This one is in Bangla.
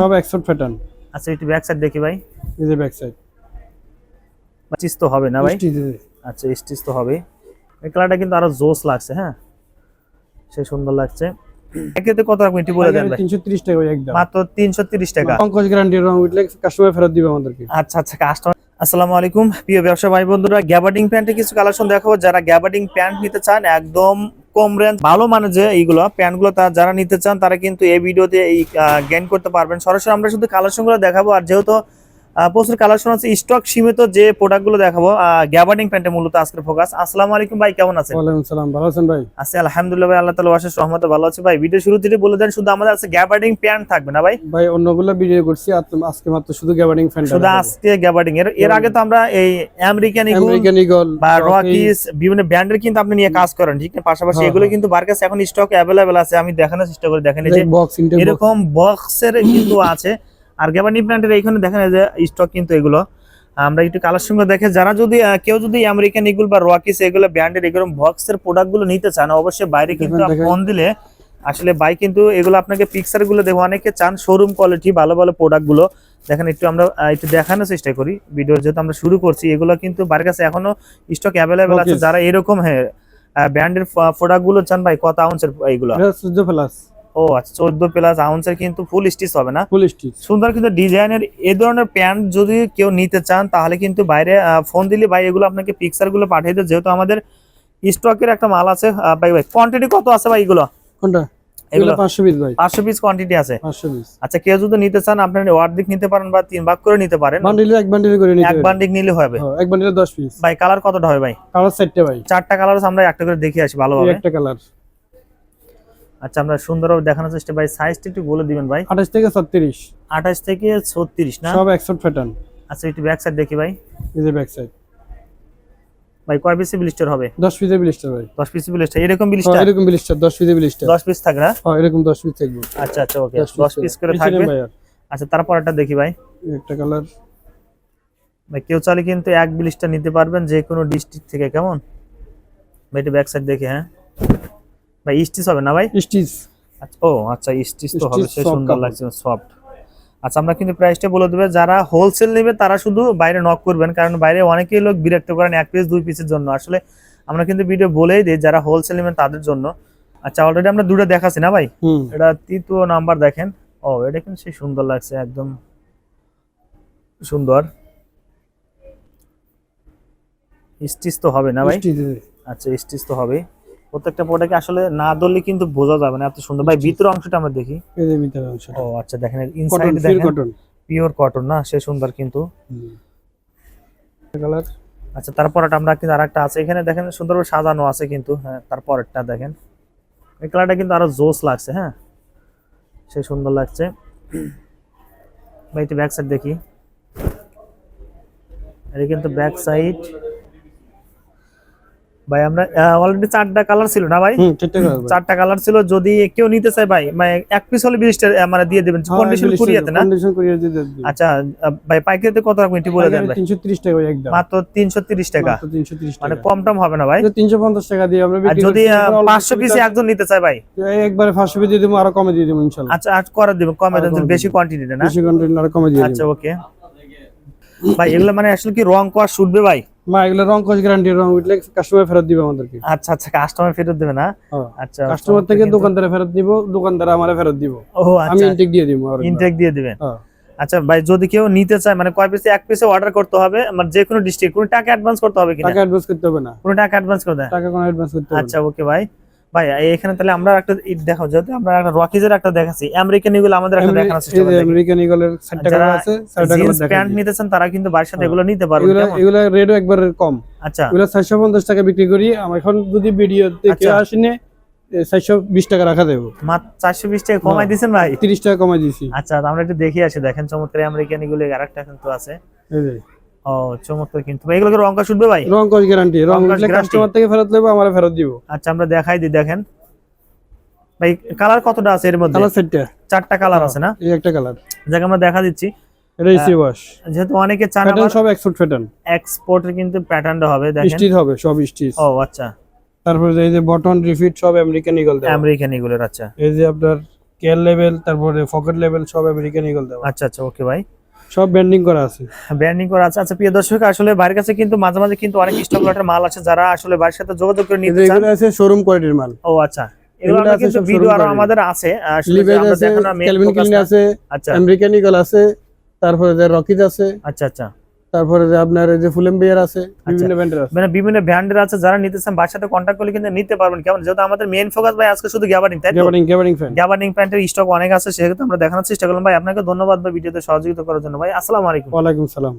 সব এক্সপোর্ট প্যাটার্ন আচ্ছা একটু ব্যাক সাইড দেখি ভাই। এই যে ব্যাক সাইড চিজ তো হবে না ভাই? আচ্ছা স্টিচ তো হবে এই কালারটা কিন্তু আরও জোস লাগছে হ্যাঁ? সে সুন্দর লাগছে। এক্ষেত্রে কত রাখবেন একটু বলে দেন ভাই। তিনশো ত্রিশ টাকা একদম। মাত্র তিনশো তিরিশ টাকা। পঙ্কজ গ্যারান্টি রং উঠলে কাস্টমার ফেরত দিবে আমাদেরকে। আচ্ছা আচ্ছা কাস্টমার আসসালামু আলাইকুম প্রিয় ব্যবসা ভাই বন্ধুরা গ্যাবার্ডিং প্যান্টে কিছু কালেকশন দেখাবো। যারা গ্যাবার্ডিং প্যান্ট নিতে চান একদম কম রেঞ্জ ভালো মানে যে এইগুলো প্যান্টগুলো তা যারা নিতে চান, তারা কিন্তু এই ভিডিওতে এই গেইন করতে পারবেন। সরাসরি আমরা শুধু কালেকশনগুলো দেখাবো। আর যেহেতু প্রচুর কালেকশন আছে। স্টক সীমিত যে প্রোডাক্টগুলো দেখাবো গ্যাবার্ডিং প্যান্টে মূলত আজকের ফোকাস আসসালামু আলাইকুম ভাই কেমন আছেন? ওয়ালাইকুম সালাম ভালো আছেন ভাই? আছি আলহামদুলিল্লাহ ভাই আল্লাহ তালা অশেষ রহমতে ভালো আছে ভাই। ভিডিও শুরু থেকে বলে দেন শুধু আমাদের আছে গ্যাবার্ডিং প্যান্ট থাকবে না ভাই? ভাই অন্যগুলো ভিডিও করছি আজকে মাত্র শুধু গ্যাবার্ডিং ফ্যান শুধু আজকে গ্যাবার্ডিং এর এর আগে তো আমরা এই আমেরিকান ইগল আমেরিকান ইগল বা রকিস বিভিন্ন ব্র্যান্ডের কিন্তু আপনি নিয়ে কাজ করেন ঠিক না? পাশাপাশি হ্যাঁ, এগুলো হ্যাঁ। কিন্তু বার কাছে এখন স্টক অ্যাভেলেবেল আছে আমি দেখানোর চেষ্টা করে দেখেন এই যে এরকম বক্সের কিন্তু আছে আর গ্যাবানি ব্র্যান্ডের এইখানে দেখেন যে স্টক কিন্তু এগুলো। আমরা একটু কালার সঙ্গে দেখে যারা যদি কেউ যদি আমেরিকান ইগুল বা রকিস এগুলো ব্র্যান্ডের এগুলো বক্সের প্রোডাক্টগুলো নিতে চান অবশ্যই বাইরে কিন্তু। ফোন দিলে আসলে বাই কিন্তু এগুলো আপনাকে পিকচারগুলো দেখো অনেকে চান শোরুম কোয়ালিটি ভালো ভালো প্রোডাক্টগুলো। দেখেন একটু আমরা একটু দেখানোর চেষ্টা করি। ভিডিও যেহেতু আমরা শুরু করছি এগুলো কিন্তু বাড়ির কাছে এখনও স্টক অ্যাভেলেবেল আছে। যারা এরকম হ্যাঁ ব্র্যান্ডের প্রোডাক্টগুলো চান ভাই কত আউন্সের এইগুলো। ও আচ্ছা চোদ্দ প্লাস আউন্সের কিন্তু ফুল স্টিচ হবে না? ফুল স্টিচ সুন্দর কিন্তু ডিজাইনের এই ধরনের প্যান্ট যদি কেউ নিতে চান তাহলে কিন্তু বাইরে ফোন দিলে ভাই এগুলো আপনাকে পিকচারগুলো পাঠিয়ে দেয় যেহেতু আমাদের স্টকের একটা মাল আছে ভাই ভাই কোয়ান্টিটি কত আছে ভাই এগুলো? কোনটা? এগুলো পিস ভাই। পিস কোয়ান্টিটি আছে। পিস আচ্ছা কেউ যদি নিতে চান আপনার অর্ধেক নিতে পারেন বা তিন ভাগ করে নিতে পারেন। বান্ডিলে এক বান্ডিলে করে নিতে এক হবে। বান্ডিক নিলে হবে। হ্যাঁ, এক বান্ডিলে দশ পিস ভাই কালার কতটা হবে ভাই? কালার ভাই। চারটা কালার আমরা একটা করে দেখে আসি ভালোভাবে। একটা কালার আচ্ছা আমরা সুন্দরভাবে দেখানোর চেষ্টা ভাই সাইজটা একটু বলে দিবেন ভাই। আঠাশ থেকে ছত্রিশ। আঠাশ থেকে ছত্রিশ না? সব এক্সপোর্ট প্যাটার্ন আচ্ছা একটু ব্যাক সাইড দেখি ভাই। এই যে ব্যাক সাইড ভাই কয় পিসে ব্লিস্টার হবে? দশ পিসের বিলিস্টার ভাই। দশ পিস ব্লিস্টার এরকম হ্যাঁ, ব্লিস্টার এরকম বিলিস্টার দশ পিসের বিলিস্টার দশ পিস থাকবে না? হ্যাঁ এরকম দশ পিস থাকবে। আচ্ছা আচ্ছা ওকে দশ দশ পিস করে থাকবে? আচ্ছা তারপর একটা দেখি ভাই। একটা কালার ভাই কেউ চাইলে কিন্তু এক বিলিশটা নিতে পারবেন যে কোনো ডিস্ট্রিক্ট থেকে কেমন? ভাই এটা ব্যাক সাইড দেখি হ্যাঁ। ভাই স্টিচ হবে না ভাই? স্টিচ আচ্ছা, ও আচ্ছা স্টিচ তো হবে Stitch সে সুন্দর লাগছে সফট। আচ্ছা আমরা কিন্তু প্রাইসটা বলে দেবে যারা হোলসেল নেবে তারা শুধু বাইরে নক করবেন কারণ বাইরে অনেকেই লোক বিরক্ত করেন এক পিস দুই পিসের জন্য। আসলে আমরা কিন্তু ভিডিও বলেই দিই যারা হোলসেল নেবেন তাদের জন্য। আচ্ছা অলরেডি আমরা দুটো দেখাচ্ছি না ভাই? এটা তৃতীয় নাম্বার দেখেন। ও এটা কিন্তু সেই সুন্দর লাগছে একদম সুন্দর। স্টিচ তো হবে না ভাই? আচ্ছা স্টিচ তো হবে প্রত্যেকটা প্রোডাক্ট আসলে না ধরলে কিন্তু বোঝা যাবে না এত সুন্দর। ভাই ভিতর অংশটা আমরা দেখি। এই যে ভিতরে অংশটা। ও আচ্ছা দেখেন ইনসাইড দেখেন কটন পিওর কটন না? সে সুন্দর কিন্তু। কালার আচ্ছা তারপরটা আমরা কিন্তু আরেকটা আছে। এখানে দেখেন সুন্দরভাবে সাজানো আছে কিন্তু হ্যাঁ তারপরেরটা দেখেন। এই কালারটা কিন্তু আরও জোস লাগছে হ্যাঁ? সে সুন্দর লাগছে। ভাই একটু ব্যাক সাইড দেখি। এটা কিন্তু ব্যাক সাইড ভাই আমরা অলরেডি চারটা কালার ছিল না ভাই? চারটে কালার ছিল যদি কেউ নিতে চায় ভাই মানে এক পিস হলে বিশটা মানে দিয়ে দেবেন হ্যাঁ, কন্ডিশন কুরিয়াতে না? কন্ডিশন কুরিয়ার দিয়ে দেব। আচ্ছা ভাই পাইকারিতে কত রাখবেন একটু বলে দেন ভাই? 330 টাকা একদম। মাত্র তিনশো তিরিশ টাকা। মাত্র 330 মানে কম টম হবে না ভাই? এটা 350 টাকা দিয়ে আমরা বিক্রি যদি করছি, এবার পাঁচশো পিসে একজন নিতে চায় ভাই? একবারে 500 পিস দিয়ে দেবো আরও কমে দিয়ে দেবো ইনশাআল্লাহ আচ্ছা আজ করে দিবেন কমে দেন বেশি। কোয়ান্টিটিতে না? বেশি কন্টেন্ট আরও কমে দিয়ে আচ্ছা ওকে ভাই এগুলো মানে আসলে কি রং কর শুটবে ভাই? মা এগুলো রং কোচ গ্যারান্টি রং উঠলে কাস্টমার ফেরত দিবে আমাদেরকে। আচ্ছা আচ্ছা কাস্টমার ফেরত দিবে না? আচ্ছা কাস্টমার থেকে কিন্তু- দোকানদারে ফেরত দিব দোকানদার আমারে ফেরত দিব। ও আমি আচ্ছা। ইনটেক দিয়ে দিব ইনটেক দিয়ে দিবেন। আচ্ছা ভাই যদি কেউ নিতে চায় মানে কয় পিসে এক পিসে অর্ডার করতে হবে মানে যে কোনো ডিস্ট্রিক্ট কোনো টাকা অ্যাডভান্স করতে হবে কিনা? টাকা অ্যাডভান্স করতে হবে না। কোনো টাকা অ্যাডভান্স করতে হবে টাকা কোনো অ্যাডভান্স করতে হবে আচ্ছা ওকে ভাই। ভাই এখানে তাহলে আমরা একটা ঈদ দেখাও যেহেতু আমরা একটা রকিজের একটা দেখাচ্ছি আমেরিকান এগুলো আমাদের একটা দেখানোর চেষ্টা করি আমেরিকান ইগলের 60 টাকা আছে 60 টাকা দেখাই প্যান্ট নিতেছেন তারা কিন্তু বাড়ির সাথে হ্যাঁ। এগুলো নিতে পারবেন এগুলা? এগুলা রেটও একবার কম। আচ্ছা। এগুলা 450 টাকা বিক্রি করি আমি এখন যদি ভিডিও দেখে আচ্ছা। আসিনে 420 টাকা রাখা দেবো। মাত্র চারশো বিশ টাকা কমাই হ্যাঁ। দিয়েছেন ভাই? 30 টাকা কমাই দিয়েছি। আচ্ছা আমরা একটু দেখে আসি দেখেন চমৎকার আমেরিকান এগুলো আরেকটা কিন্তু আছে। এই যে। ও চমৎকার কিন্তু। ভাই রং গ্যারান্টি রং রং উঠলে কাস্টমার থেকে ফেরত নেব আমার ফেরত দিব। আচ্ছা আমরা দেখাই দিই দেখেন। ভাই কালার কতটা আছে এর মধ্যে? কালার সেটটা চারটা কালার আছে না? এই একটা কালার যাকে আমরা দেখা দিচ্ছি। ওয়াশ যেহেতু অনেকে চান প্যাটার্ন সব এক্সপোর্ট প্যাটার্ন এক্সপোর্টের কিন্তু প্যাটার্নটা হবে দেখেন। স্টিচ হবে সব স্টিচ ও আচ্ছা। তারপরে এই যে বটন রিফিট সব আমেরিকান ইগল দেওয়া। আমেরিকান এগুলোর আচ্ছা। এই যে আপনার স্কেল লেভেল তারপরে পকেট লেভেল সব আমেরিকান ইগল দেওয়া। আচ্ছা আচ্ছা ওকে ভাই সব ব্যান্ডিং করা আছে। ব্র্যান্ডিং করা আছে। আচ্ছা প্রিয় দর্শক আসলে বাইরের কাছে কিন্তু মাঝে মাঝে কিন্তু অনেক স্টক লটের মাল আছে যারা আসলে বাইরের সাথে যোগাযোগ করে নিতে চান এগুলো আছে শোরুম কোয়ালিটির মাল। ও আচ্ছা। এগুলো এগুলো আমরা কিন্তু ভিডিও আর আমাদের আছে। আমরা main ক্যালভিন ক্লিন আছে আচ্ছা। আমেরিকান ইগল আছে তারপরে যে রকিজ আছে। আচ্ছা আচ্ছা। তারপরে যে আপনার এই যে ফুলেম বিয়ার আছে বিভিন্ন ব্র্যান্ডের আছে। মানে বিভিন্ন ব্র্যান্ডের আছে যারা নিতে চান বাসার সাথে কন্ট্যাক্ট করলে কিন্তু নিতে পারবেন। কেমন? যেহেতু আমাদের মেইন ফোকাস ভাই আজকে শুধু গ্যাবারিং তাই গ্যাবারিং গ্যাবারিং ফ্যান গ্যাবারিং প্যান্টের স্টক অনেক আছে সেহেতু আমরা দেখানোর চেষ্টা করলাম। ভাই আপনাকে ধন্যবাদ ভাই ভিডিওতে সহযোগিতা করার জন্য। ভাই আসসালামু আলাইকুম। ওয়া আলাইকুম সালাম।